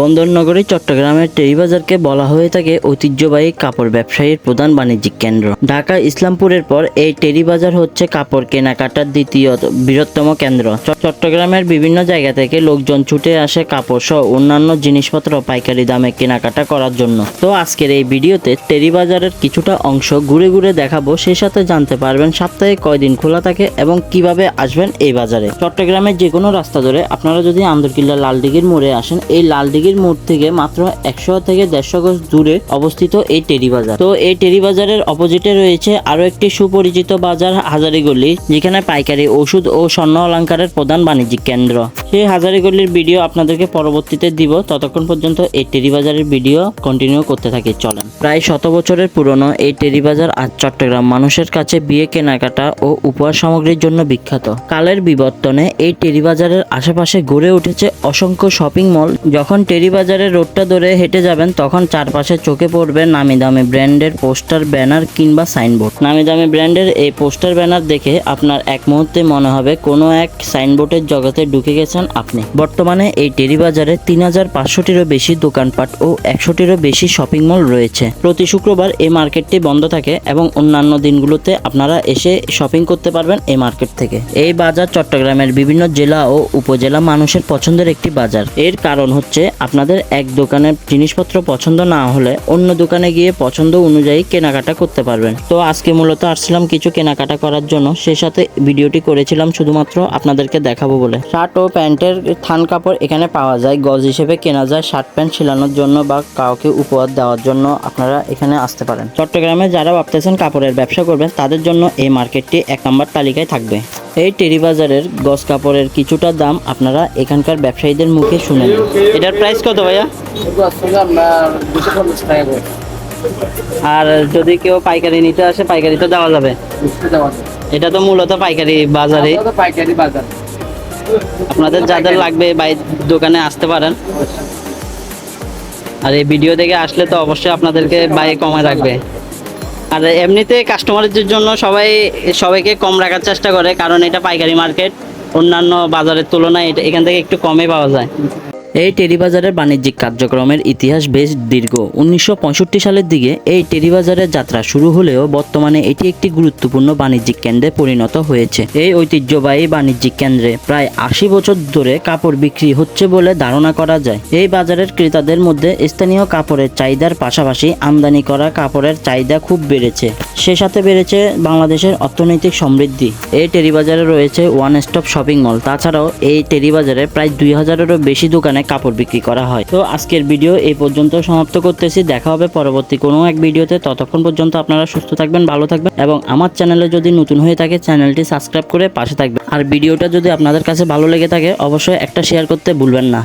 বন্দরনগরী চট্টগ্রামের টেরিবাজারকে বলা হয়ে থাকে ঐতিহ্যবাহী কাপড় ব্যবসায়ীর প্রধান বাণিজ্যিক কেন্দ্র। ঢাকা ইসলামপুরের পর এই টেরিবাজার হচ্ছে কাপড় কেনাকাটার দ্বিতীয় বৃহত্তম কেন্দ্র। চট্টগ্রামের বিভিন্ন জায়গা থেকে লোকজন ছুটে আসে কাপড় সহ অন্যান্য জিনিসপত্র পাইকারি দামে কেনাকাটা করার জন্য। তো আজকের এই ভিডিওতে টেরিবাজারের কিছুটা অংশ ঘুরে ঘুরে দেখাবো সেই সাথে জানতে পারবেন সপ্তাহে কয়দিন খোলা থাকে এবং কীভাবে আসবেন এই বাজারে। চট্টগ্রামের যে কোনো রাস্তা ধরে আপনারা যদি আন্দরকিল্লা লালদিঘির মোড়ে আসেন, এই লালদিঘির মোড় থেকে মাত্র একশো থেকে দেড়শো গজ দূরে অবস্থিত এই টেরি বাজার। তো এই টেরি বাজারের অপোজিটে রয়েছে আরও একটি সুপরিচিত বাজার হাজারিগলি যেখানে পাইকারি, ওষুধ ও স্বর্ণ অলংকারের প্রধান বাণিজ্যিক কেন্দ্র। সেই হাজারিগলির ভিডিও আপনাদেরকে পরবর্তীতে দিব। ততক্ষণ পর্যন্ত এই টেরি বাজারের ভিডিও কন্টিনিউ করতে থাকি, চলেন। প্রায় শত বছরের পুরনো এই টেরি বাজার আজ চট্টগ্রাম মানুষের কাছে বিয়ে, কেনাকাটা ও উপহার সামগ্রীর জন্য বিখ্যাত। কালের বিবর্তনে এই টেরি বাজারের আশেপাশে গড়ে উঠেছে অসংখ্য শপিং মল, যখন টেরি বাজারের রোডটা ধরে হেঁটে যাবেন, তখন চারপাশে চোখে পড়বে নামি দামি ব্র্যান্ডের পোস্টার, ব্যানার কিংবা সাইনবোর্ড। নামি দামি ব্র্যান্ডের এই পোস্টার, ব্যানার দেখে আপনার এক মুহূর্তে মনে হবে কোনো এক সাইনবোর্ডের জগতে ঢুকে গেছেন আপনি। বর্তমানে এই টেরি বাজারে তিন হাজার পাঁচশোটিরও বেশি দোকানপাট ও একশোটিরও বেশি শপিং মল রয়েছে। প্রতি শুক্রবার এই মার্কেটটি বন্ধ থাকে এবং অন্যান্য দিনগুলোতে আপনারা এসে শপিং করতে পারবেন এই মার্কেট থেকে। এই বাজার চট্টগ্রামের বিভিন্ন জেলা ও উপজেলা মানুষের পছন্দের একটি বাজার। এর কারণ হচ্ছে আপনাদের এক দোকানের জিনিসপত্র পছন্দ না হলে অন্য দোকানে গিয়ে পছন্দ অনুযায়ী কেনাকাটা করতে পারবেন। তো আজকে মূলত আসছিলাম কিছু কেনাকাটা করার জন্য। সেই সাথে ভিডিওটি করেছিলাম শুধুমাত্র আপনাদেরকে দেখাবো বলে। শার্ট ও প্যান্টের থান কাপড় এখানে পাওয়া যায়। গজ হিসেবে কেনা যায়। শার্ট প্যান্ট ছিলানোর জন্য বা কাউকে উপহার দেওয়ার জন্য আপনারা এখানে আসতে পারেন। চট্টগ্রামে যারা ভাবতেছেন কাপড়ের ব্যবসা করবেন, তাদের জন্য এই মার্কেটটি এক নম্বর তালিকায় থাকবে। এই টেরি বাজারের গজ কাপড়ের কিছুটা দাম আপনারা এখানকার ব্যবসায়ীদের মুখে শুনেন এটার প্রাইস কত ভাইয়া? আর যদি কেউ পাইকারি নিতে আসে, পাইকারি তো দেওয়া যাবে। এটা তো মূলত পাইকারি বাজারে। পাইকারি বাজার আপনাদের যাদের লাগবে বাই দোকানে আসতে পারেন। আর এই ভিডিও দেখে আসলে তো অবশ্যই আপনাদেরকে বাই কমায় রাখবে। আর এমনিতে কাস্টমারদের জন্য সবাই, সবাইকে কম রাখার চেষ্টা করে, কারণ এটা পাইকারি মার্কেট অন্যান্য বাজারের তুলনায় এটা এখান থেকে একটু কমে পাওয়া যায়। এই টেরিবাজারের বাণিজ্যিক কার্যক্রমের ইতিহাস বেশ দীর্ঘ। উনিশশো পঁয়ষট্টি সালের দিকে এই টেরিবাজারের যাত্রা শুরু হলেও বর্তমানে এটি একটি গুরুত্বপূর্ণ বাণিজ্যিক কেন্দ্রে পরিণত হয়েছে। এই ঐতিহ্যবাহী বাণিজ্যিক কেন্দ্রে প্রায় আশি বছর ধরে কাপড় বিক্রি হচ্ছে বলে ধারণা করা যায়। এই বাজারের ক্রেতাদের মধ্যে স্থানীয় কাপড়ের চাহিদার পাশাপাশি আমদানি করা কাপড়ের চাহিদা খুব বেড়েছে। সে সাথে বেড়েছে বাংলাদেশের অর্থনৈতিক সমৃদ্ধি। এই টেরিবাজারে রয়েছে ওয়ান স্টপ শপিং মল। তাছাড়াও এই টেরিবাজারে প্রায় দুই হাজারেরও বেশি দোকানে কাপড় বিক্রি করা হয়। তো আজকের ভিডিও এই পর্যন্ত সমাপ্ত করতেছি। দেখা হবে পরবর্তী কোনো এক ভিডিওতে। ততক্ষণ পর্যন্ত আপনারা সুস্থ থাকবেন, ভালো থাকবেন এবং আমার চ্যানেলে যদি নতুন হয়ে থাকে, চ্যানেলটি সাবস্ক্রাইব করে পাশে থাকবেন। আর ভিডিওটা যদি আপনাদের কাছে ভালো লেগে থাকে, অবশ্যই একটা শেয়ার করতে ভুলবেন না।